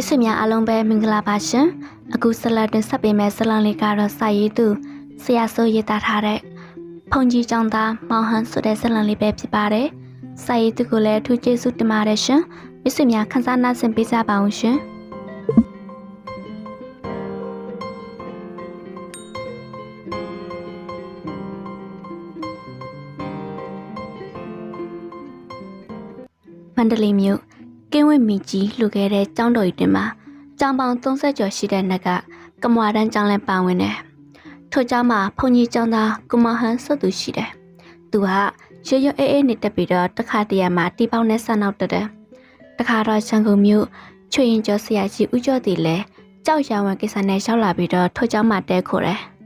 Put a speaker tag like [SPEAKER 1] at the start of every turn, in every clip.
[SPEAKER 1] မိတ်ဆွေများအားလုံးပဲမင်္ဂလာပါရှင်အခုဆက်လက်တင်ဆက်ပေးမယ့်ဇာတ်လမ်းလေးကတော့စာရေးသူဆရာစိုးရေးသားထားတဲ့ဖုန်ကြီးကျောင်းသားမောင်ဟန်ဆိုတဲ့ဇာတ်လမ်းလေးပဲဖြစ်ပါတယ်စာရေးသူကိုလည်းအထူးကျေးဇူးတင်ပါတယ်ရှင်မိတ်ဆွေများခန်းစားနာဆင်ပေးကြပါအောင်ရှင်မန္တလေးမြို့ ကင်းဝတ်မီကြီးလှူခဲ့တဲ့ကျောင်းတော်ကြီးတင်မှာကျောင်းပေါင်း30ကျော်ရှိတဲ့နက်ကကမွာတန်းကျောင်းလဲပါဝင်တယ်။ထို့ကျောင်းမှာဘုန်းကြီးကျောင်းသားကုမဟန်ဆွတ်သူရှိတယ်။သူကရွရွအေးအေးနေတက်ပြီးတော့တခါတရံမှာတီပေါင်းနဲ့ဆက်နောက်တက်တယ်။တခါတော့ရှန်ကုန်မြို့ချွေရင်ကျော်ဆရာကြီးဦးကျော်တီလည်းကြောက်ရွံဝင်ကိစ္စနဲ့ရောက်လာပြီးတော့ထို့ကျောင်းမှာတဲခိုတယ်။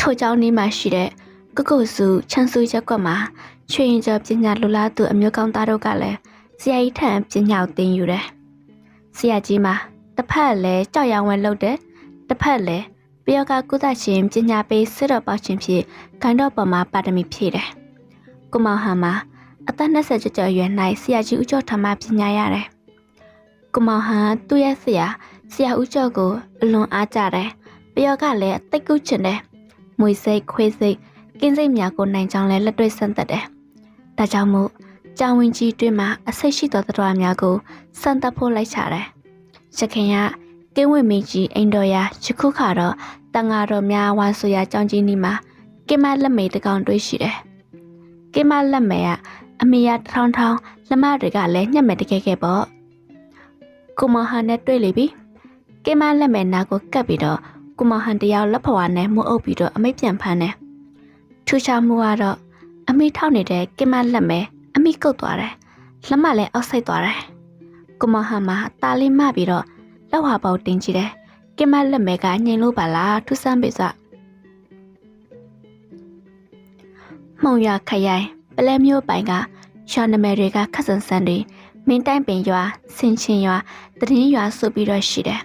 [SPEAKER 1] ထို့ကျောင်းนี้မှာရှိတဲ့ကုကုစုချန်စုရက်ကွက်မှာ ချွေရင်ကျော်ပညာလူလားသူအမျိုးကောင်းသားတို့ကလည်းဆရာကြီးထံပညာကိုသင်ယူတယ်။ဆရာကြီးမှာတစ်ဖက်လည်းကြောက်ရွံဝင်လုပ်တယ်တစ်ဖက်လည်းပယောကကုသရှင်ပညာပေးစစ်တော်ပေါရှင်ဖြစ်ခိုင်တော်ပေါ်မှာပါရမီဖြည့်တယ်။ကိုမောင်ဟန်မှာအသက်20ကျော်ကျော်အရွယ်၌ဆရာကြီးဦးကျော်ထမပညာရတယ်။ကိုမောင်ဟန်သူ့ရဲ့ဆရာဆရာဦးကျော်ကိုအလွန်အားကြတယ်။ပယောကလည်းတိတ်ကူးချင်တယ်။မွေစိတ်ခွေးစိတ်ကင်းစိတ်များကိုနိုင်ကြောင်းလဲလက်တွေ့ဆန်းသက်တယ်။ ဒါကြောင့်မို့ကြောင်ဝင်ကြီးတွင်မှာအဆိတ်ရှိသောတရားများကိုစမ်းသပ်ဖို့လိုက်ချတယ်။ရခင်ကကင်းဝင့်မင်းကြီးအိမ်တော်ရာယခုခါတော့တန်ဃာတော်များဝါဆိုရာကြောင်ကြီးနီမှာကင်းမလက်မေတကောင်တွေ့ရှိတယ်။ကင်းမလက်မေကအမေရထောင်းထောင်းလက်မတွေကလည်းညှက်မဲ့တကယ်ကဲပေါ့။ကိုမဟာနဲ့တွေ့လေပြီ။ကင်းမလက်မေနာကိုကပ်ပြီးတော့ကိုမဟန်တယောက်လက်ဖွာနဲ့မှုအုပ်ပြီးတော့အမိတ်ပြန်ဖမ်းတယ်။ထူးခြားမှုကတော့ အမိထောက်နေတဲ့ကင်မလက်မဲအမိကုတ်သွားတယ်လက်မလည်းအောက်ဆိုင်သွားတယ်ကိုမဟာမှာတာလေးမပြီးတော့လက်ဝါပေါက်တင်ကြည့်တယ်ကင်မလက်မဲကညင်လို့ပါလားထူးဆန်းပေစမှုံရခရိုင်ပလဲမျိုးပိုင်ကရွာနမယ်တွေကခက်ဆန်ဆန်တွေမင်းတိုင်းပင်ရွာဆင်ချင်းရွာတည်င်းရွာဆိုပြီးတော့ရှိတယ်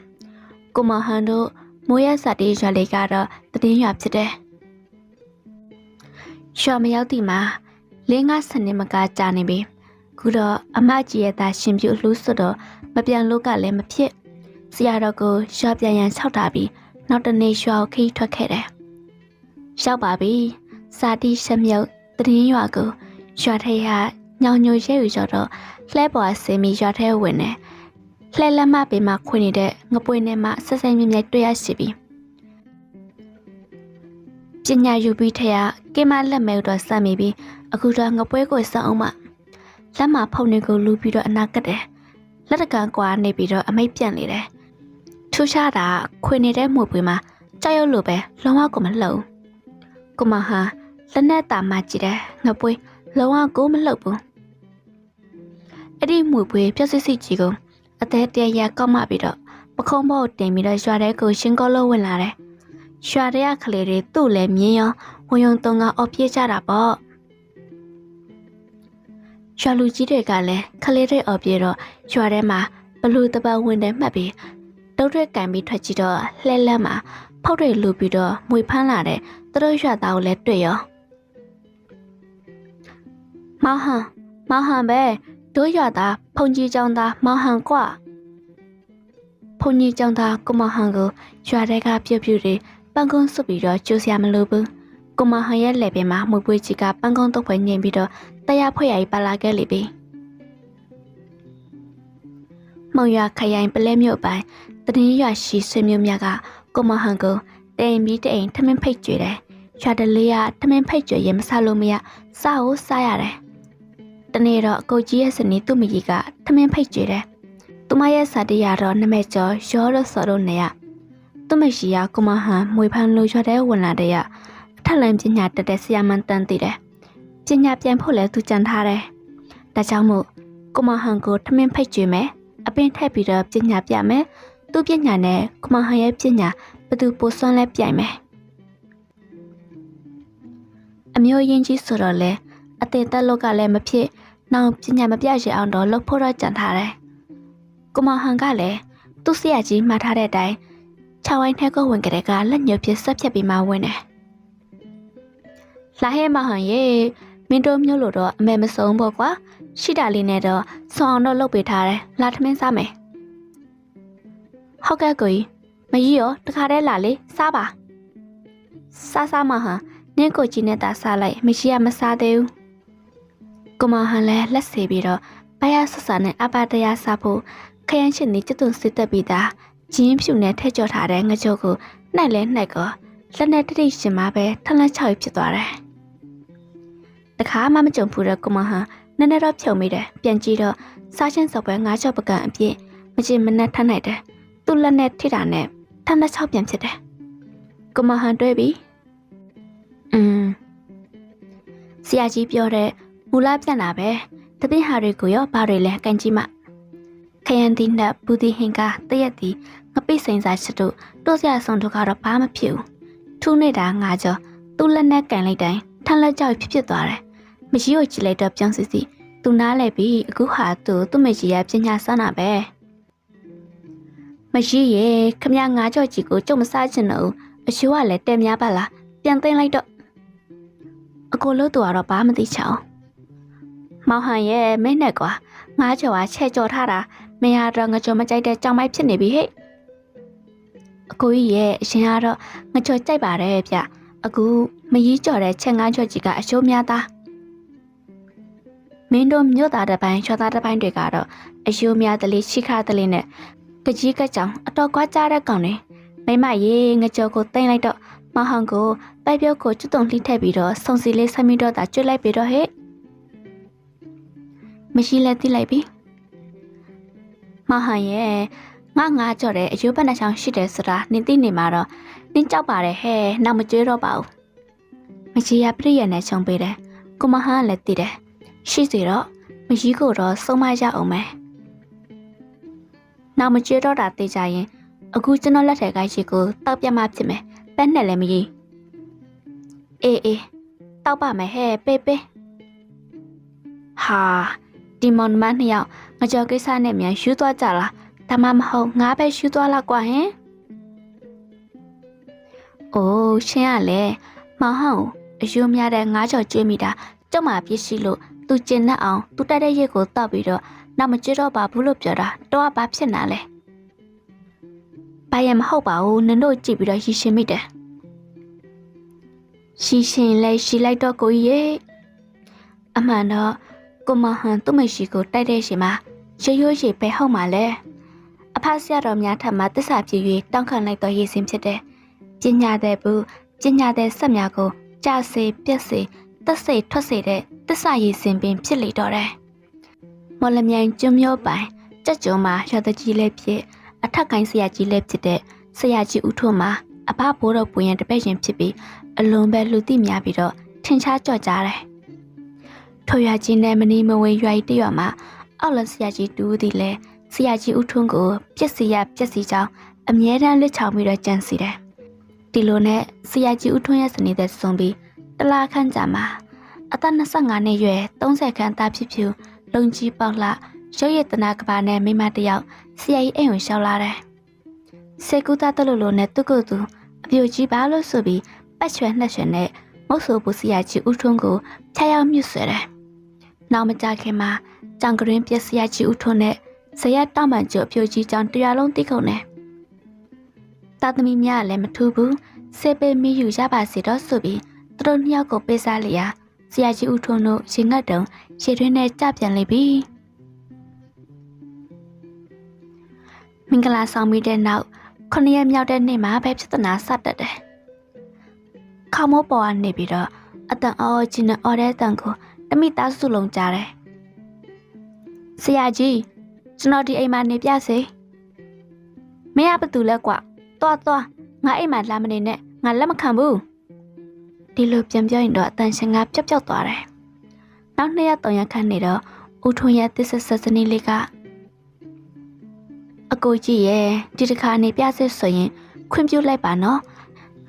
[SPEAKER 1] ကိုမဟန်တို့မိုးရစာတေးရွာလေးကတော့တည်င်းရွာဖြစ်တယ် ရွာမရောက်တိမှာလင်းငါစနစ်မကကြာနေပြီခုတော့အမကြီးရဲ့သားရှင်ပြူလှူးစွတ်တော့မပြန်လို့ကလည်းမဖြစ်ဆရာတော်ကိုရွာပြန်ရန်ခြောက်တာပြီးနောက်တနေ့ရွာကိုခီးထွက်ခဲ့တယ်ရောက်ပါပြီစာတိရှမြုပ်တည်င်းရွာကိုရွာထဲကညောင်ညိုရဲယူကြတော့လှဲပေါ်ဆင်းပြီးရွာထဲဝင်တယ်လှဲလက်မပေမှာခွင်နေတဲ့ငပွေနဲ့မှဆက်ဆိုင်မြမြတွေ့ရရှိပြီ ပညာယူပြီးထရကင်မလက်မဲတော့စမ်းမိပြီးအခုတော့ငပွဲကိုစမ်းအောင်မလက်မဖုန်တွေကိုလူပြီးတော့အနာကတ်တယ်လက်တကန်ကွာနေပြီးတော့အမိတ်ပြန့်နေတယ်ထူးခြားတာခွေနေတဲ့မှုပွေမှာကြောက်ရွံ့လို့ပဲလုံးဝကိုမလှုပ်ကိုမဟာလက်နဲ့တာမှကြည့်တယ်ငပွေလုံးဝကိုမလှုပ်ဘူးအဲ့ဒီမှုပွေပြက်စစ်စစ်ကြီးကိုအသေးတရရကောက်မှပြီးတော့ပခုံးဘောက်တင်ပြီးတော့ရွာထဲကိုရှင်းကောလို့ဝင်လာတယ် ရွာရဲကလေးတွေသူ့လည်းမြင်ရောဝင်ယုံတုံကအော်ပြေးကြတာပေါ့ရွာလူကြီးတွေကလည်းကလေးတွေအော်ပြေးတော့ရွာထဲမှာဘလူတပတ်ဝင်တယ်မှတ်ပြီးတုတ်တွေကင်ပြီးထွက်ကြည့်တော့လှဲလက်မှာဖောက်တွေလူပြီးတော့မွေဖမ်းလာတဲ့သူတို့ရွာသားကိုလည်းတွေ့ရောမောင်ဟန်မောင်ဟန်ပဲတို့ရွာသားဖုန်ကြီးចောင်းသားမောင်ဟန်ကွာဖုန်ကြီးចောင်းသားကိုမောင်ဟန်ကိုရွာထဲကပြုတ်ပြုတ်တွေ ပန်းကုန်းစွပ်ပြီးတော့ကျိုးစရာမလိုဘူး။ကိုမဟန်ရဲ့လက်ပြင်မှာမွေပွေးကြီးကပန်းကုန်းတော့ဖွယ်ညင်ပြီးတော့တရားဖွဲ့ရည်ပါလာခဲ့လိမ့်ပြီ။မောင်ရခရိုင်ပလဲမြို့ပိုင်းတရင်ရွာရှိဆွေမျိုးများကကိုမဟန်ကိုတိမ်ပြီးတိမ်ထမင်းဖိတ်ကြွေတယ်။ရွာတလေးကထမင်းဖိတ်ကြွေရင်မစားလို့မရစားကိုစားရတယ်။တနေ့တော့အကုတ်ကြီးရဲ့စနေသူ့မကြီးကထမင်းဖိတ်ကြွေတယ်။သူမရဲ့စာတရားတော့နမဲကျော်ရောတော့စော်တော့နေရ သူ့မရှိရကိုမဟန်မွေဖန်လိုရွာတဲ့ဝင်လာတဲ့ရအထက်လန်ပညာတက်တဲ့ဆရာမန်တန်တည်တယ်ပညာပြန်ဖို့လဲသူကြံထားတယ်ဒါကြောင့်မို့ကိုမဟန်ကိုထမင်းဖိတ်ကြွေမယ်အပင်ထက်ပြီးတော့ပညာပြမယ်သူ့ပညာနဲ့ကိုမဟန်ရဲ့ပညာဘသူပိုစွမ်းလဲပြိုင်မယ်အမျိုးရင်းကြီးဆိုတော့လေအတင်တက်လောက်ကလည်းမဖြစ်နောက်ပညာမပြရအောင်တော့လှုပ်ဖို့တော့ကြံထားတယ်ကိုမဟန်ကလည်းသူ့ဆရာကြီးမှတ်ထားတဲ့အတိုင်း ခြောက်ဝိုင်းထဲကိုဝင်ကြတဲ့ကလက်ညှိုးဖြစ်ဆက်ဖြတ်ပြီးမှဝင်တယ်။လာဟဲမဟန်ရေမင်းတို့မျိုးလို့တော့အမေမစုံပေါ့ကွာရှိတာလေးနဲ့တော့ဆောင်းအောင်တော့လုပ်ပေးထားတယ်လာထမင်းစားမယ်ဟုတ်ကဲ့ကိုကြီးမကြီးရောတခါတည်းလာလေစားပါစားစားမဟာနင်းကိုကြီးနဲ့တာစားလိုက်မရှိရမစားသေးဘူးကိုမဟန်လည်းလက်ဆေးပြီးတော့ဘယာဆဆာနဲ့အပါတရားစားဖို့ခရမ်းရှင်နေကျွတ်သွန်စစ်တက်ပြီးသား ဂျင်းဖြူနဲ့ထည့်ကြော်ထားတဲ့ငကြိုးကိုနှိုက်လဲနှိုက်ကောလက်နဲ့တိတိရှင်မပဲထလန်းချောက်ဖြစ်သွားတယ်တခါမှမကြုံဘူးတဲ့ကိုမဟန်နည်းနည်းတော့ဖြုံမိတယ်ပြန်ကြည့်တော့စားချင်းစော်ပွဲငါးချော့ပကံအပြည့်မချင်မနဲ့ထမ်းလိုက်တယ်သူ့လက်နဲ့ထိတာနဲ့ထမ်းလက်ချောက်ပြန်ဖြစ်တယ်ကိုမဟန်တွဲပြီးอืมဆရာကြီးပြောတဲ့မူလပြန်တာပဲတပည့်ဟာတွေကိုရောဘာတွေလဲကန်ကြည့်မှခယန်တီနတ်ဘူဒီဟင်ကတရက်တီ ငပိစိန်စာချစ်တို့တို့ဆရာဆောင်တို့ကတော့ဘာမှဖြစ်ဘူးထူးနေတာငါကြောသူ့လက်နဲ့ကန်လိုက်တိုင်းထမ်းလက်ကြောက်ဖြစ်ဖြစ်သွားတယ်မရှိကိုကြည့်လိုက်တော့ပြောင်းစီစီသူနားလဲပြီးအခုဟာသူသူ့မကြီးရပညာစမ်းတာပဲမရှိရေခမငါကြော့ကြီးကိုကြုံမစားချင်တော့အရှိုးကလည်းတဲများပါလားပြန်သိမ့်လိုက်တော့အကိုလို့သူကတော့ဘာမှမသိချအောင်မောင်ဟန်ရဲ့မင်းနဲ့ကွာငါကြော်ကချဲ့ကြော်ထားတာမင်းကတော့ငါကြော်မကြိုက်တဲ့ကြောင်မိုက်ဖြစ်နေပြီဟဲ့ အကိုကြီးရဲ့အရှင်ကတော့ငါကြော်ကြိုက်ပါတယ်ဗျအခုမကြီးကြော်တဲ့ချက်ငါးကြော်ကြီးကအရှိုးများသားမင်းတို့မြို့သားတစ်ပိုင်းချောသားတစ်ပိုင်းတွေကတော့အယိုးများတလေးချိခါတလေးနဲ့ကကြီးကကြောင်အတော်ကွာကြားတဲ့ကောင်တွေမိမရေငကြောကိုတင်လိုက်တော့မဟန်ကိုပိုက်ပြုတ်ကိုကျွတ်တုံလှိထည့်ပြီးတော့စုံစီလေးဆက်မိတော့တာကျွတ်လိုက်ပြီးတော့ဟဲ့မရှိလဲတိလိုက်ပြီမဟန်ရဲ့ ငါငါကြော်တဲ့အယိုးပတ်နှချောင်းရှိတယ်ဆိုတာနင်သိနေမှာတော့နင်ကြောက်ပါတယ်ဟဲ့နောက်မကြွေးတော့ပါဘူးမကြီးရပြည့်ရနဲ့ချုံပေးတယ်ကိုမဟန်ကလည်းသိတယ်ရှိစီတော့မကြီးကိုတော့ဆုံးမရအောင်မယ်နောက်မကြွေးတော့တာသိကြရင်အခုကျွန်တော်လက်ထက်ကိုင်းရှိကိုတောက်ပြတ်မှဖြစ်မယ်ပန်းနဲ့လည်းမကြီးအေးအေးတောက်ပါမယ်ဟဲ့ပေးပေးဟာဒီမောင်နှမနှစ်ယောက်ငကြော်ကိစ္စနဲ့မြန်ယူသွားကြလား ဒါမှမဟုတ်ငါပဲယူသွားလောက်ကွာဟင်အိုးရှင်းရလေမောင်ဟောင်းအယိုးများတဲ့ငါးကြော်ကျွေးမိတာကျုံမှာပြစ်ရှိလို့သူကျင်နဲ့အောင်သူတက်တဲ့ရက်ကိုတောက်ပြီးတော့နောက်မကြွတော့ပါဘူးလို့ပြောတာတော့ဘာဖြစ်နာလဲဘာရမဟုတ်ပါဘူးနင်တို့ကြည့်ပြီးတော့ရှင်းရှင်းမိတယ်ရှင်းရှင်းလဲရှင်းလိုက်တော့ကိုကြီးရဲ့အမှန်တော့ကိုမဟန်သူ့မရှိကိုတိုက်တဲ့ရှင်မှာရိုးရိုးရေပဲဟုတ်မှာလဲအ ဖဆရာတော်များထပ်မှတစ္ဆာပြည့်၍တောင်းခံလိုက်တော့ရည်စင်ဖြစ်တယ်ပညာတဲ့ဘူးပညာတဲ့ဆက်များကိုကြာစေပြက်စေတက်စိတ်ထွက်စေတဲ့တစ္ဆာရည်စင်ပင်ဖြစ်လေတော့တယ်မော်လမြိုင်ကျွမျိုးပိုင်ကြက်ကြုံမှာရွာတကြီးလည်းဖြစ်အထက်ကိုင်းဆရာကြီးလည်းဖြစ်တဲ့ဆရာကြီးဦးထွန်းမှာအဖဘိုးတော်ပွင့်ရတပည့်ရင်ဖြစ်ပြီးအလွန်ပဲလူသိများပြီးတော့ထင်ရှားကြော့ကြတယ်ထိုရွာကြီးနဲ့မနီမဝေရွာကြီးတရွာမှာအောက်လဆရာကြီးတူးသည်လဲ ဆရာကြီးဦးထွန်းကိုပြက်စီရပြက်စီကြောင်းအမြဲတမ်းလက်ချောင်ပြီးတော့ကြံစီတယ်ဒီလိုနဲ့ဆရာကြီးဦးထွန်းရဲ့စနေတဲ့စုံပြီးတလားခန့်ကြာမှာအသက်25နှစ်ရွယ်30ခန်းသားဖြစ်ဖြူလုံကြီးပေါက်လှရုပ်ရည်တနာကဘာနဲ့မိမတယောက်ဆရာကြီးအိမ်ကိုရှောက်လာတယ်စေကူသားတလူလိုနဲ့သူ့ကိုယ်သူအပြိုကြီးပါလို့ဆိုပြီးပတ်ချွဲနှက်ချွဲနဲ့မုတ်ဆိုပူဆရာကြီးဦးထွန်းကိုဖြာရောက်မြှဆွဲတယ်နောက်မကြခင်မှာကြောင်ကရင်ပြက်ဆရာကြီးဦးထွန်းနဲ့ ဇယက်တောင်ပန်ကျိုအပြိုကြီးကြောင်တရားလုံးတိခုံတယ်တာသမီများလည်းမထူးဘူးစေပေမီယူရပါစေတော့ဆိုပြီးသူတို့နှစ်ယောက်ကိုပေးစားလျာဆရာကြီးဦးထွန်းတို့ရင်ငတ်တုံရေတွင်းနဲ့ကြပြန်လိမ့်ပြီမင်္ဂလာဆောင်ပြီးတဲ့နောက်ခုနှစ်ရက်မြောက်တဲ့နေ့မှာပဲပြဿနာစတက်တယ်ခေါမိုးပေါ်ကနေပြီးတော့အတန်အော်ချင်းနဲ့အော်တဲ့အတန်ကိုတမိသားစုလုံးကြားတယ်ဆရာကြီး ကျွန်တော်ဒီအိမ်မှာနေပြစေမင်းကဘာတူလဲကွာသွားသွားငါအိမ်မှာလာမနေနဲ့ငါလက်မခံဘူးဒီလိုပြန်ပြောရင်တော့အတန်ရှင်ကပျောက်ပျောက်သွားတယ်နောက်နှစ်ရက်သုံးရက်ခန့်နေတော့ဦးထွန်းရဲ့တစ်ဆက်ဆက်စနေလေးကအကိုကြီးရဲ့ဒီတစ်ခါနေပြစစ်ဆိုရင် ခွင့်ပြုလိုက်ပါနော်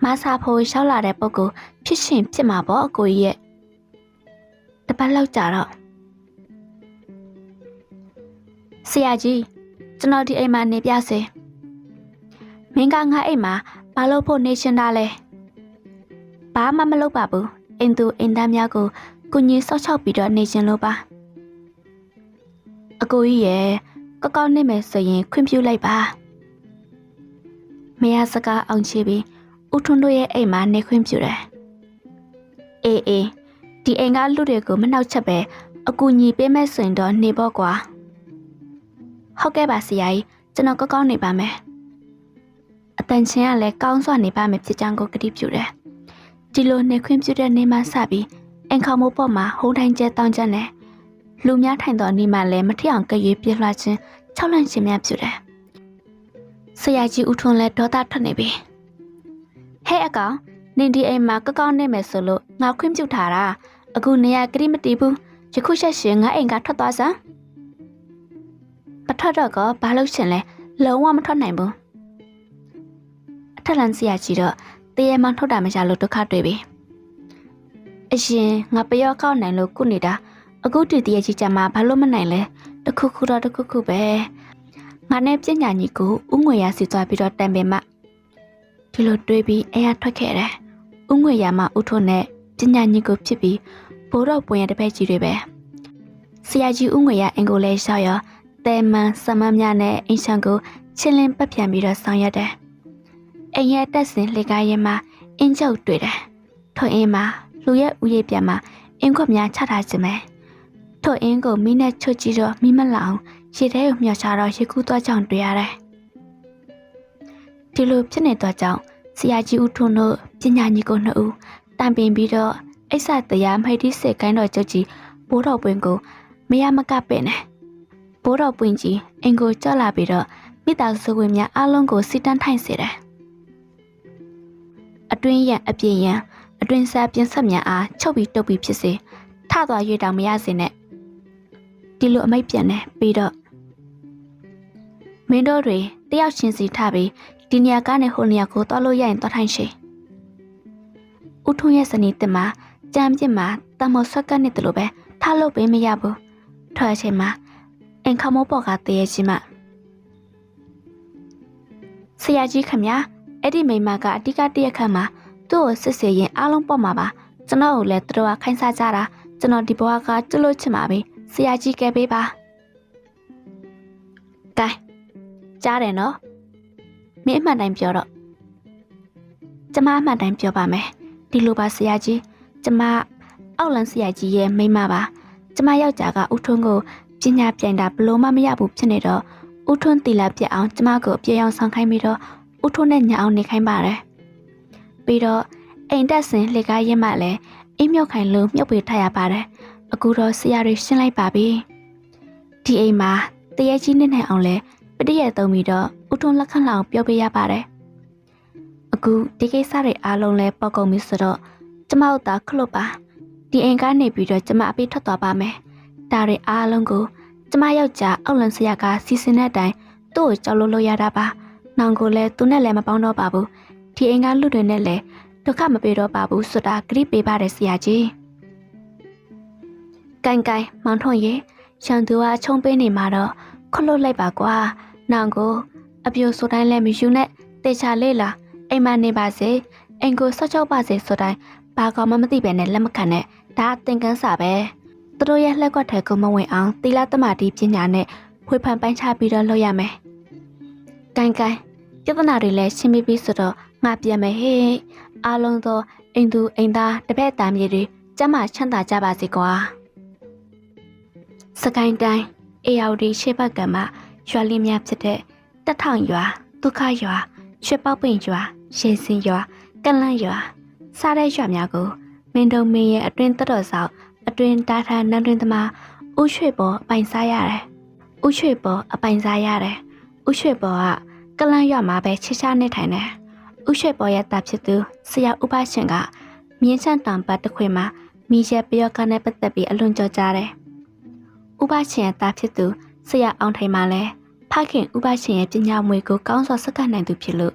[SPEAKER 1] မဆာဖို့ရှောက်လာတဲ့ပုဂ္ဂိုလ်ဖြစ်ရှင်ဖြစ်မှာပေါ့အကိုကြီးရဲ့တပတ်လောက်ကြာတော့ ဆရာကြီးကျွန်တော်ဒီအိမ်မှာနေပြစေမင်းကငါအိမ်မှာဘာလို့ဖို့နေရှင်တာလဲဘာမှမလုပ်ပါဘူးအိမ်သူအိမ်သားများကိုကိုကြီးဆောက်ချောက်ပြီးတော့နေခြင်းလို့ပါအကိုကြီးရဲ့ကောက်ကောက်နေမယ်ဆိုရင်ခွင့်ပြုလိုက်ပါမရစကားအောင်ချပြီးဦးထွန်းတို့ရဲ့အိမ်မှာနေခွင့်ပြုတယ်အေးအေးဒီအိမ်ကလူတွေကိုမနှောက်ချက်ပဲအကူညီပေးမဲ့ဆိုရင်တော့နေပေါ့ကွာ ဟုတ်ကဲ့ပါဆရာကြီးကျွန်တော်ကောက်ကောက်နေပါမယ်အတန်ချင်းကလည်းကောင်းစွာနေပါမယ်ဖြစ်ကြောင်းကိုကတိပြုတယ်ဒီလိုနေခွင့်ပြုတဲ့နေ့မှစပြီးအင်ခေါမိုးပေါ်မှာဟုံးတိုင်းကျဲတောင်းကျနဲ့လူများထိုင်တော်နေမှလည်းမထီအောင်ကြွေပြလွှားခြင်း၆လန့်ခြင်းများပြုတယ်ဆရာကြီးဦးထွန်းလည်းဒေါသထွက်နေပြီဟဲ့အကောင်နင်ဒီအိမ်မှာကောက်ကောက်နေမယ်ဆိုလို့ငါခွင့်ပြုထားတာအခုနေရကတိမတီးဘူးယခုချက်ရှင်ငါအိမ်ကထွက်သွားစမ်း မထွက်တော့ကဘာလို့ရှင်လဲလုံးဝမထွက်နိုင်ဘူးအထက်လန်ဆရာကြီးတော့တရေမှထုတ်တာမရလို့ဒုက္ခတွေ့ပြီအရင်ငါပျော့ကောက်နိုင်လို့ကုနေတာအခုတည်တရေကြီးကြမှာဘာလို့မနိုင်လဲတခုခုတော့တခုခုပဲငါနဲ့ပညာညီကိုဥငွေရစီသွားပြီးတော့တန်ပင်မဒီလိုတွေးပြီးအဲရထွက်ခဲ့တယ်ဥငွေရမဥထုံနဲ့ပညာညီကိုဖြစ်ပြီးဘိုးတော်ပွင့်ရတဲ့ဘက်ကြီးတွေပဲဆရာကြီးဥငွေရအင်ကိုလဲရှောက်ရော တဲမန်စမမ်းများနဲ့အင်ရှန်ကိုချင်းလင်းပတ်ပြန်ပြီးတော့ဆောင်ရွက်တယ်အိမ်ရဲ့တက်စင်လေကားရဲမှာအင်းကျုပ်တွေ့တယ်ထွန်အင်းမှာလူရဲ့ဥယေပြန်မှာအင်းခွက်များချထားခြင်းပဲထွန်အင်းကိုမိနဲ့ချွတ်ကြည့်တော့မိမလောင်ရေထဲကိုမျှော်ချတော့ရေကူးသွားကြောင်တွေ့ရတယ်ဒီလိုဖြစ်နေတော့ကြောင့်ဆရာကြီးဦးထွန်းတို့ပညာညီကိုနှစ်ဦးတန်ပင်ပြီးတော့အိဆတရားမိတ်တိစေကိုင်းတော်ကျုပ်ကြီးဘိုးတော်ပွင့်ကိုမရမကပင်နဲ့ ဘိုးတော်ပွင့်ကြီးအင်ကိုကြောက်လာပြီးတော့မိသားစုဝင်များအလုံးကိုစီတန်းထိုင်စေတယ်အတွင်းရန်အပြင်းရန်အတွင်းစားပြင်းဆက်များအားချုပ်ပြီးတုပ်ပြီးဖြစ်စေထသွား၍တောင်မရစေနဲ့ဒီလိုအမိတ်ပြန်နေပြီးတော့မင်းတို့တွေတယောက်ချင်းစီထပြီးဒီနေရာကနေဟိုနေရာကိုသွားလို့ရရင်သွားထိုင်ရှိဦးထွန်းရဲ့စနီတင်မှာကြမ်းပြစ်မှာတမောဆွက်ကနဲ့တလို့ပဲထားလို့ပေးမရဘူးထွက်အချိန်မှာ အင်ခမောပေါ်ကတရေချင်းမဆရာကြီးခမညာအဲ့ဒီမိမကအတိကတရက်ခန့်မှာသူ့ကိုစစ်စေရင်အားလုံးပေါ်မှာပါကျွန်တော်ကိုလည်းသူတို့ကခိုင်းစားကြတာကျွန်တော်ဒီဘဝကကျွလို့ချင်ပါပြီဆရာကြီးကဲပေးပါကဲကြားတယ်နော်မင်းအမှန်တိုင်းပြောတော့ကျမအမှန်တိုင်းပြောပါမယ်ဒီလိုပါဆရာကြီးကျမအောက်လန်ဆရာကြီးရဲ့မိမပါကျမယောက်ျားကဦးထွန်းကို ပညာပြိုင်တာဘလို့မှမရဘူးဖြစ်နေတော့ဦးထွန်းတီလာပြက်အောင်ကျမကိုအပြေအောင်ဆောင်ခိုင်းပြီးတော့ဦးထွန်းနဲ့ညာအောင်နေခိုင်းပါတယ်ပြီးတော့အိမ်တက်စင်လှေကားရင်မှလည်းအိမ်မြောက်ခိုင်လို့မြုပ်ပေးထားရပါတယ်အခုတော့ဆရာတွေရှင်းလိုက်ပါပြီဒီအိမ်မှာတရေကြီးနေနိုင်အောင်လဲပတိရဲ့သုံးပြီးတော့ဦးထွန်းလက်ခံလောက်ပြောပေးရပါတယ်အခုဒီကိစ္စတွေအားလုံးလဲပေါက်ကုန်ပြီဆိုတော့ကျမတို့သာခလုတ်ပါဒီအိမ်ကနေပြီးတော့ကျမအပြေးထွက်သွားပါမယ် ဒါတွေအားလုံးကိုကျမယောက်ျားအောက်လန်ဆရာကစီစဉ်တဲ့အတိုင်းသူ့ကိုကြောက်လို့လို့ရတာပါနောင်ကိုလည်းသူနဲ့လည်းမပေါင်းတော့ပါဘူးဒီအိမ်ကလူတွေနဲ့လည်းဒုက္ခမပေးတော့ပါဘူးဆိုတာဂရိပေးပါတယ်ဆရာကြီးကန်ကန်မောင်ထွန်းရေရန်သူကချုံပေးနေမှာတော့ခလုတ်လိုက်ပါကွာနောင်ကိုအပြိုဆိုတိုင်းလည်းမယူနဲ့တေချာလေးလားအိမ်မနေပါစေအိမ်ကိုဆော့ချောက်ပါစေဆိုတိုင်းဘာကောင်မှမသိပဲနဲ့လက်မခံနဲ့ဒါအသင်ကန်းစာပဲ သူတို့ရဲ့လှက်ကွက်ထဲကိုမဝင်အောင်သီလသမารီပညာနဲ့ဖွေဖန်ပိုင်းခြားပြီးတော့လုပ်ရမယ်။ကိုင်ကိုင်ပြဿနာတွေလည်းရှင်းပြီးပြီဆိုတော့ငါပြန်မယ်ဟေးအားလုံးသောအိမ်သူအိမ်သားတပည့်သားမြေတွေကျမ်းမာချမ်းသာကြပါစေကွာ။စကိုင်းတိုင်းအေယာဝတီရှေ့ဘက်ကမှာရွာလင်းများဖြစ်တဲ့တက်ထောင်ရွာဒုက္ခရွာရွှေပောက်ပင်ရွာရေစင်ရွာကလန့်ရွာစားတဲ့ရွာများကိုမင်းတို့မင်းရဲ့အတွင်တက်တော်ဆောင် အတွင်တာထာနန်းတွင်သမားဥရွှေပေါ်အပိုင်စားရတယ်။ဥရွှေပေါ်အပိုင်စားရတယ်။ဥရွှေပေါ်ကကလန့်ရွာမှာပဲချစ်ချနေထိုင်တယ်။ဥရွှေပေါ်ရဲ့တာဖြစ်သူဆရာဥပရှင်ကမြင်းချန်တံပတ်တစ်ခွေမှာမိရဲ့ပယောကနဲ့ပတ်သက်ပြီးအလွန်ကြော်ကြားတယ်။ဥပရှင်ရဲ့တာဖြစ်သူဆရာအောင်ထိုင်မှလည်းဖခင်ဥပရှင်ရဲ့ပညာမွေကိုကောင်းစွာစက္ကန့်နိုင်သူဖြစ်လို့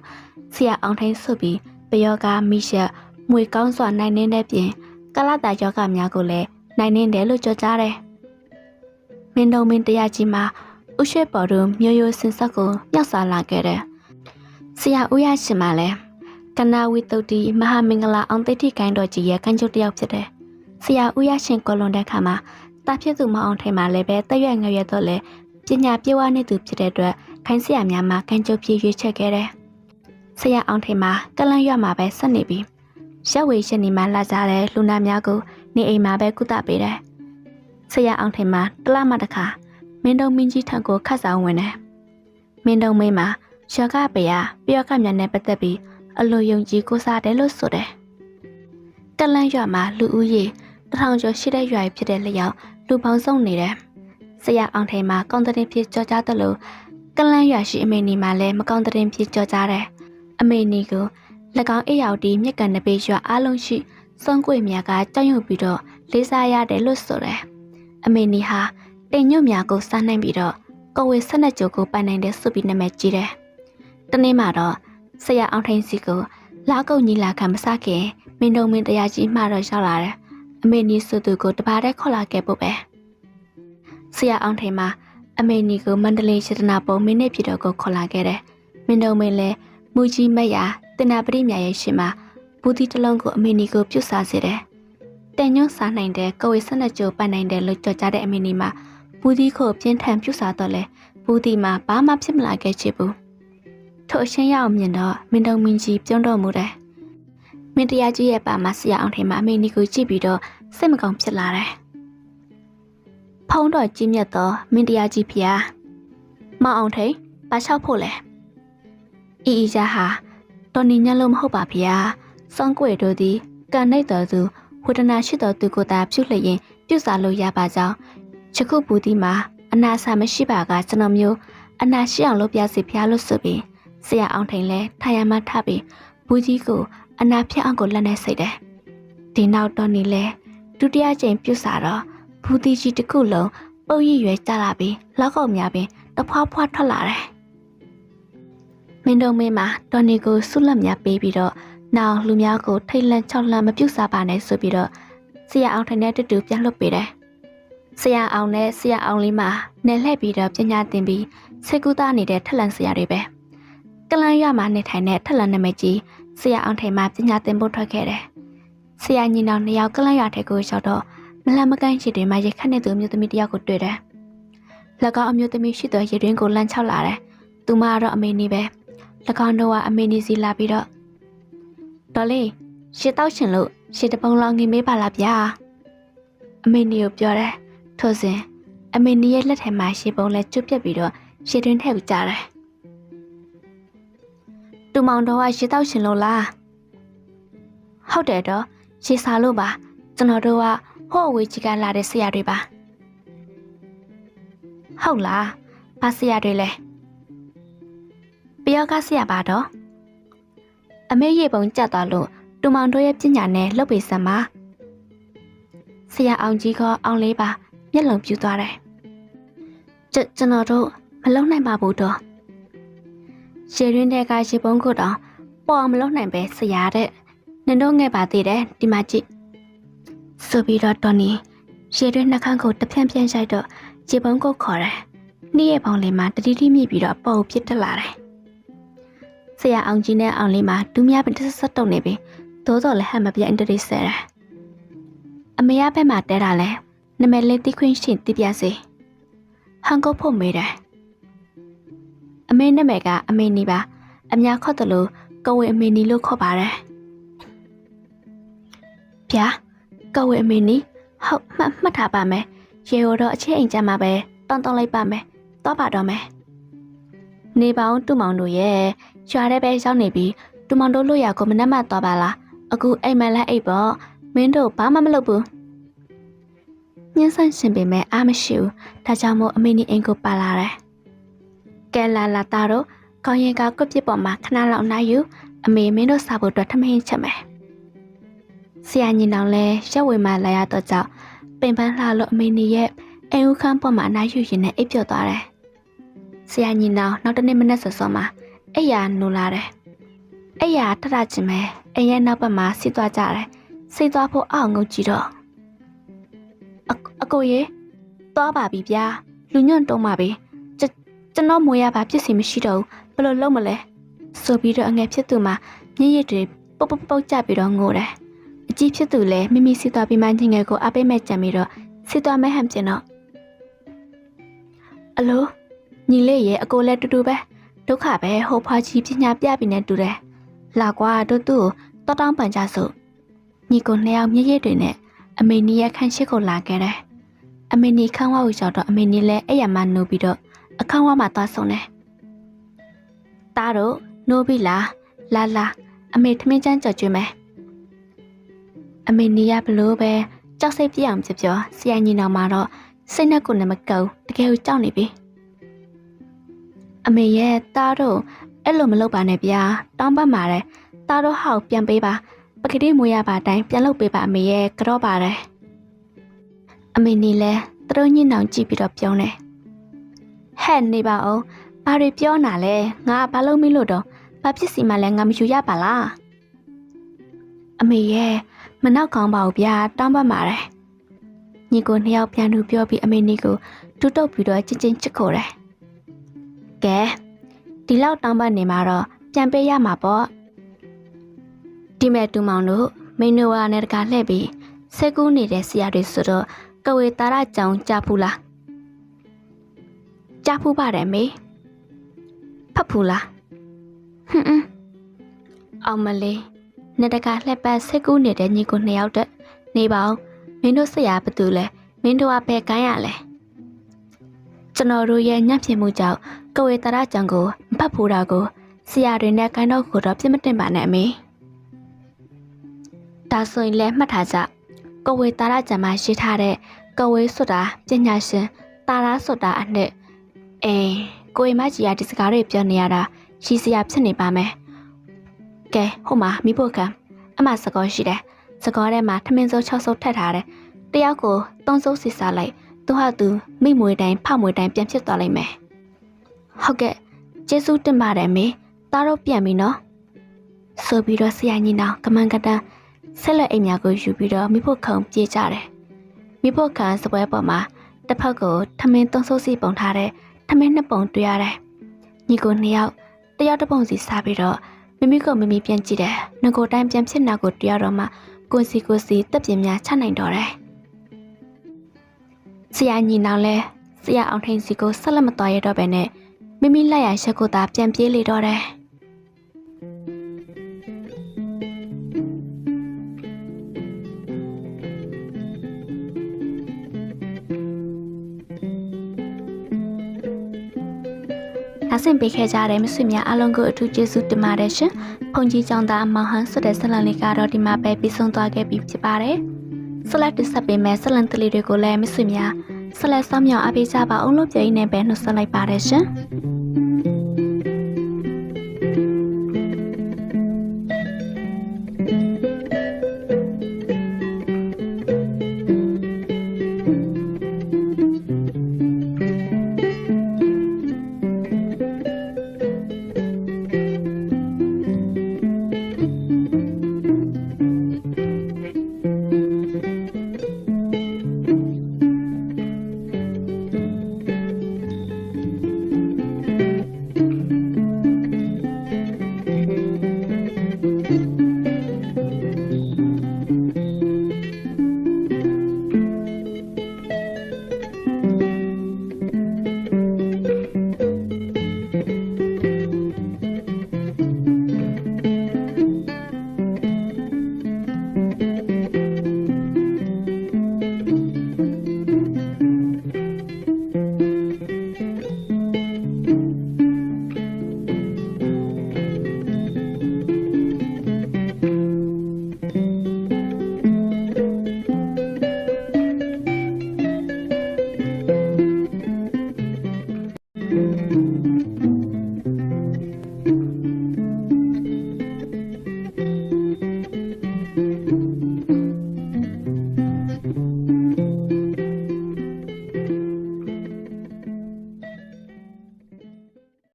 [SPEAKER 1] ဆရာအောင်ထိုင်ဆိုပြီးပယောကမိရဲ့မွေကောင်းစွာနိုင်နေတဲ့ပြင်ကလတာယောဂများကိုလည်း နိုင်နေတယ်လို့ကြော်ကြားတယ်။မင်းတို့မင်းတရားကြီးမှာဥရွှေပေါ်တို့မျိုးရိုးစင်ဆက်ကိုမြောက်စားလာခဲ့တယ်။ဆရာဦးရရှင်မှလည်းကနာဝီတုတ်တီမဟာမင်္ဂလာအောင်သိတိကိုင်းတော်ကြီးရဲ့ကံကြုတ်တယောက်ဖြစ်တယ်။ဆရာဦးရရှင်ကောလွန်တဲ့ခါမှာတာဖြစ်သူမအောင်ထိန်မှာလည်းပဲတက်ရွက်ငရွက်တော့လေပညာပြေဝနေသူဖြစ်တဲ့အတွက်ခိုင်းဆရာများမှာကန်ကြုတ်ပြေရွေးချက်ခဲ့တယ်။ဆရာအောင်ထိန်မှာကလန့်ရွက်မှာပဲဆက်နေပြီးရက်ဝေရှင်ဒီမှာလာကြတဲ့လူနာများကို နေအိမ်မှာပဲကုသပေးတယ်။ဆရာအောင်ထိန်မှာတလမှတစ်ခါမင်းတို့မင်းကြီးထံကိုခတ်ဆောင်ဝင်တယ်။မင်းတို့မင်းမှာယောဂပေယပျောက်ကမြန်နဲ့ပတ်သက်ပြီးအလိုယုံကြည်ကိုးစားတယ်လို့ဆိုတယ်။ကလန့်ရွက်မှာလူဦးရေတထောင်ကျော်ရှိတဲ့ရွာဖြစ်တဲ့လျောက်လူပေါင်းစုံနေတယ်။ဆရာအောင်ထိန်မှာကောင်းတဲ့ဖြစ်ကြောကြားတယ်လို့ကလန့်ရွာရှိအမေနီမှာလည်းမကောင်းတဲ့ဖြစ်ကြောကြားတယ်။အမေနီကို၎င်းအိရောက်တီမြက်ကန်နပေးရွာအားလုံးရှိ စွန့်ကွေမြာကကြောက်ရွံ့ပြီးတော့လေးစားရတယ်လို့ဆိုတယ်။အမေနီဟာတင်ညွတ်များကိုစားနိုင်ပြီးတော့ကိုဝေဆက်နှစ်ကြိုကိုပိုင်နိုင်တဲ့စုပြီးနာမည်ကြီးတယ်။တနေ့မှတော့ဆရာအောင်ထိန်စီကိုလာကုတ်ညီလာခံမစခင်မင်းတို့မင်းတရားကြီးမှတော့ရောက်လာတယ်။အမေနီဆိုသူကိုတပါးတည်းခေါ်လာခဲ့ဖို့ပဲ။ဆရာအောင်ထိန်မှာအမေနီကိုမန္တလေးရှတနာပုံမိနစ်ပြည်တော်ကိုခေါ်လာခဲ့တယ်။မင်းတို့မင်းလည်းမူကြီးမက်ရာတင်နာပရိမြရဲ့ရှင်မှာ ဘူးတီတစ်လုံးကိုအမေနီကိုပြုတ်စားစေတယ်။တန်ညွန့်စားနိုင်တဲ့ကိုဝေဆက်နှစ်ကြိုပတ်နိုင်တယ်လို့ကြော်ကြတဲ့အမေနီမှာဘူးတီကိုပြင်းထန်ပြုတ်စားတော့လဲဘူးတီမှာဘာမှဖြစ်မလာခဲ့ချေဘူး။ထို့အချင်းရအောင်မြင်တော့မင်းတို့မင်းကြီးပြုံးတော်မူတယ်။မင်းတရားကြီးရဲ့ပါမဆရာအောင်ထိန်မှာအမေနီကိုကြည့်ပြီးတော့စိတ်မကောင်းဖြစ်လာတယ်။ဖုံးတော်ကြီးမြတ်သောမင်းတရားကြီးဖျားမအောင်ထိန်ပါလျှောက်ဖို့လဲ။အီအီကြဟာတော်နေညလုံးမဟုတ်ပါဗျာ။ စောင်းကွေတို့သည်ကန်နိုင်တော်သူဝဒနာရှိတော်သူကိုသာပြုလျင်ပြုစားလို့ရပါကြောင်းချခုပူဒီမှာအနာဆာမရှိပါကကျွန်တော်မျိုးအနာရှိအောင်လုပ်ပြစီဖျားလို့ဆိုပြီးဆရာအောင်ထိန်လဲထာယာမထပြီးဘူးကြီးကိုအနာဖြတ်အောင်ကိုလက်နဲ့စိတ်တယ်။ဒီနောက်တော့နေလဲဒုတိယကြိမ်ပြုစားတော့ဘူးတီကြီးတစ်ခုလုံးပုတ်ရည်ရွယ်ကြလာပြီးလောက်ကောက်များပင်တဖွာဖွာထွက်လာတယ်။မင်းတို့မင်းမှာတော်နေကိုဆုလက်များပေးပြီးတော့ နောက်လူများကိုထိတ်လန့်ချောက်လန့်မပြုတ်စားပါနဲ့ဆိုပြီးတော့ဆရာအောင်ထိုင်တဲ့တူတူပြန်လွတ်ပေးတယ်။ဆရာအောင်နဲ့ဆရာအောင်လေးမှာနယ်လှည့်ပြီးတော့ပညာသင်ပြီးစေကူသားနေတဲ့ထက်လန့်ဆရာတွေပဲ။ကလန်ရမှာနေထိုင်တဲ့ထက်လန့်နာမည်ကြီးဆရာအောင်ထိုင်မှာပညာသင်ဖို့ထွက်ခဲ့တယ်။ဆရာညီနောင်နှစ်ယောက်ကလန်ရထဲကိုရောက်တော့မလန်မကန့်ရှိတွေမှာရခတ်နေသူအမျိုးသမီးတစ်ယောက်ကိုတွေ့တယ်။၎င်းအမျိုးသမီးရှိသောရည်ရင်းကိုလန့်ချောက်လာတယ်။သူမကတော့အမေနီပဲ။၎င်းတို့ကအမေနီစီလာပြီးတော့ တော်လေးရှစ်တောက်ရှင်လို့ရှစ်တပုံလောင်ငင်မေးပါလားဗျာအမေနီကိုပြောတယ်ထို့စဉ်အမေနီရဲ့လက်ထဲမှာရှစ်ပုံလဲကျွတ်ပြက်ပြီးတော့ရှစ်တွင်းထည့်ပြီးကြတယ်တူမောင်တော်ကရှစ်တောက်ရှင်လို့လားဟုတ်တယ်တော့ရှစ်စာလို့ပါကျွန်တော်တို့ကဟို့အဝေးကြီးကလာတဲ့ဆရာတွေပါဟုတ်လားဘာဆရာတွေလဲပယောကဆရာပါတော့ အမေရေပုံကြက်သွားလို့တူမောင်တို့ရဲ့ပညာနဲ့လှုပ်ပေစမ်းပါဆရာအောင်ကြီးကအောင်လေးပါမျက်လုံးပြူသွားတယ်ကျကျွန်တော်တို့မလုံနိုင်ပါဘူးတော့ရေရင်းတဲ့ကရေပုံကိုတော့ပေါ်မလုံနိုင်ပဲဆရာတဲ့နင်တို့ငဲ့ပါသေးတယ်ဒီမှာကြည့်ဆိုပြီးတော့တော်နီရေရင်းနှက်ခမ်းကိုတဖြန့်ဖြန့်ရိုက်တော့ရေပုံကိုခေါ်တယ်နေ့ရဲ့ပေါင်လေးမှာတတိတိမြည်ပြီးတော့ပေါ်ပြစ်တက်လာတယ် ဆရာအောင်ကြီးနဲ့အောင်လေးမှာဒူးများပင်တစ်ဆက်တုံနေပြီသို့တော်လည်းဟန်မပြအင်တရီဆဲတယ်အမေရဘက်မှာတဲတာလဲနမဲလေးတိခွင်းရှင်တိပြစေဟန်ကုတ်ဖို့မေးတယ်အမေနာမည်ကအမေနီပါအများခေါ်တယ်လို့ကဝေအမေနီလို့ခေါ်ပါတယ်ဗျာကဝေအမေနီဟုတ်မှတ်မှတ်ထားပါမယ်ရေကိုတော့အချင်းအိမ်ကြမှာပဲတောင်းတောင်းလိုက်ပါမယ်တော့ပါတော့မယ်နေပေါင်းတူမောင်တို့ရဲ့ ရွာထဲပဲရောက်နေပြီးတူမောင်တို့လို့ရကိုမနှက်မသွားပါလားအခုအိမ်မက်လိုက်အိပ်ပေါ့မင်းတို့ဘာမှမလုပ်ဘူးညှင်းဆန့်ရှင်ပေမဲ့အားမရှိဘူးဒါကြောင့်မို့အမေနီအိမ်ကိုပါလာတယ်ကဲလာလာတာတို့ကောင်းရင်ကကွက်ပြစ်ပေါ်မှာခဏလောက်နိုင်ယူအမေမင်းတို့စားဖို့အတွက်ထမင်းချက်မယ်ဆရာညီနောင်လဲရက်ဝေမှလာရတော့ကြောင့်ပင်ပန်းလှလို့အမေနီရဲ့အိမ်ဦးခန်းပေါ်မှာနိုင်ယူရင်နဲ့အိပ်ပျော်သွားတယ်ဆရာညီနောင်နောက်တနေ့မနေ့စောစောမှာ အဲ့ရနိုလာတယ်အဲ့ရထထချင်းပဲအိမ်ရဲ့နောက်ဘက်မှာစီးသွားကြတယ်စိတ်သွားဖို့အောက်ငုတ်ကြည့်တော့အအကိုရေသွားပါပြီဗျာလူညွန့်တုံးပါပြီကျကျွန်တော်မွေးရပါပြစ်စီမရှိတော့ဘူးဘယ်လိုလုပ်မလဲဆိုပြီးတော့အငယ်ဖြစ်သူမှာမျက်ရည်တွေပုတ်ပုတ်ပုတ်ကြပြီးတော့ငိုတယ်အကြီးဖြစ်သူလည်းမိမိစီသွားပြီးမှညီငယ်ကိုအပိတ်မဲ့ကြံပြီးတော့စီသွားမဲ့ဟန်ကျင်တော့အလိုညီလေးရဲ့အကိုလည်းတူတူပဲ ဒုက္ခပဲဟိုဖွားကြီးပညာပြပြီးနေတူတယ်လာကွာတို့သူ့ကိုတောတောင်းပန်ကြစို့ညီကိုနှစ်ယောက်မျက်ရည်တွေနဲ့အမေနီရဲ့ခန့်ရှိကိုလာခဲ့တယ်အမေနီခန်းဝါကိုရောက်တော့အမေနီလည်းအဲ့ရမနိုးပြီးတော့အခန်းဝါမှာသွားဆုံးတယ်တားတို့နိုးပြီလားလာလာအမေထမင်းချမ်းကြော်ကျွေးမယ်အမေနီရဘလို့ပဲကြောက်စိတ်ပြအောင်ပြောပြောဆရာညီတော်မှာတော့စိတ်နဲ့ကိုယ်နဲ့မကုံတကယ်ကိုကြောက်နေပြီ အမေရဲ့တားတော့အဲ့လိုမလုပ်ပါနဲ့ဗျာတောင်းပန်ပါတယ်တားတော့ဟောက်ပြန်ပေးပါပကတိမွေးရပါတိုင်းပြန်လုပ်ပေးပါအမေရဲ့ကြော့ပါတယ်အမေနီလဲသူတို့ညင်အောင်ကြည့်ပြီးတော့ပြောနေဟဲ့နေပါအောင်ဘာတွေပြောနာလဲငါဘာလို့မလို့တော့ဘာဖြစ်စီမှလဲငါမယူရပါလားအမေရဲ့မနောက်ကောင်းပါဘူးဗျာတောင်းပန်ပါတယ်ညီကိုနှစ်ယောက်ပြန်သူပြောပြီးအမေနီကိုတူတုပ်ပြီးတော့ချင်းချင်းချစ်ခေါ်တယ် ကဲဒီလောက်တောင်းပန်နေမှာတော့ပြန်ပေးရမှာပေါ့ဒီမဲ့တူမောင်တို့မင်းတို့ကလည်းတကားလှည့်ပြီးဆက်ကူးနေတဲ့ဆရာတွေဆိုတော့ကဝေတာရကြောင်ကြားဖူးလားကြားဖူးပါတယ်မေဖတ်ဖူးလားဟွန်းအင်းအောင်မလေးနေတကာလှက်ပတ်စိတ်ကူးနေတဲ့ညီကိုနှစ်ယောက်တည်းနေပါဦးမင်းတို့ဆရာဘာတူလဲမင်းတို့ကဘယ်ကိုင်းရလဲကျွန်တော်တို့ရဲ့ညံ့ဖြစ်မှုကြောင့် ကဝေတရကြောင့်ကိုမဖတ်ဖို့တာကိုဆရာတွေနဲ့ကိုင်းတော့ကိုတော့ပြစ်မတင်ပါနဲ့အမေဒါဆိုရင်လည်းမှတ်ထားကြကဝေတရကြံမှာရှိထားတဲ့ကဝေဆိုတာပညာရှင်တာရာဆိုတာအနှစ်အေးကိုယ်မကြီးကဒီစကားတွေပြောနေရတာရှိစရာဖြစ်နေပါမယ်ကဲဟိုမှာမိဖို့ခံအမစကောရှိတယ်စကောထဲမှာထမင်းစိုး6စုပ်ထပ်ထားတယ်တယောက်ကို3စုပ်စီစားလိုက်သူဟာသူမိမွေတိုင်းဖောက်မွေတိုင်းပြန်ဖြစ်သွားလိမ့်မယ် ဟုတ်ကဲ့ကျေးဇူးတင်ပါတယ်မေသားတော့ပြန်ပြီနော်ဆိုပြီးတော့ဆရာကြီးနောင်ကမန်ကတန်းဆက်လက်အိမ်များကိုယူပြီးတော့မိဖို့ခုံပြေးကြတယ်မိဖို့ခံစပွဲပေါ်မှာတစ်ဖက်ကိုထမင်း3စုပ်စီပုံထားတဲ့ထမင်းနှစ်ပုံတွေ့ရတယ်ညီကိုနှစ်ယောက်တယောက်တစ်ပုံစီစားပြီးတော့မိမိကိုမိမိပြန်ကြည့်တယ်။ငကိုတိုင်းပြန်ဖြစ်နာကိုတရားတော်မှာကိုယ်စီကိုယ်စီတက်ပြင်းများချနိုင်တော့တယ်။ဆရာညီနောင်လဲဆရာအောင်ထိန်စီကိုဆက်လက်မတော်ရတော့ပဲနဲ့ မိမိလက်ရရက်ကိုသာပြန်ပြေးလေတော့တယ်။နားဆင်ပေးခဲ့ကြတဲ့မဆွေများအားလုံးကိုအထူးကျေးဇူးတင်ပါတယ်ရှင်။ဖုန်ကြီးကျောင်းသားအမောင်ဟန်ဆိုတဲ့ဇလန်လေးကတော့ဒီမှာပဲပြီးဆုံးသွားခဲ့ပြီဖြစ်ပါတယ်။ဆက်လက်တင်ဆက်ပေးမယ့်ဇလန်တလေးတွေကိုလည်းမဆွေများဆက်လက်ဆောင်မြောက်အားပေးကြပါအောင်လို့ပြောရင်းနဲ့ပဲနှုတ်ဆက်လိုက်ပါတယ်ရှင်။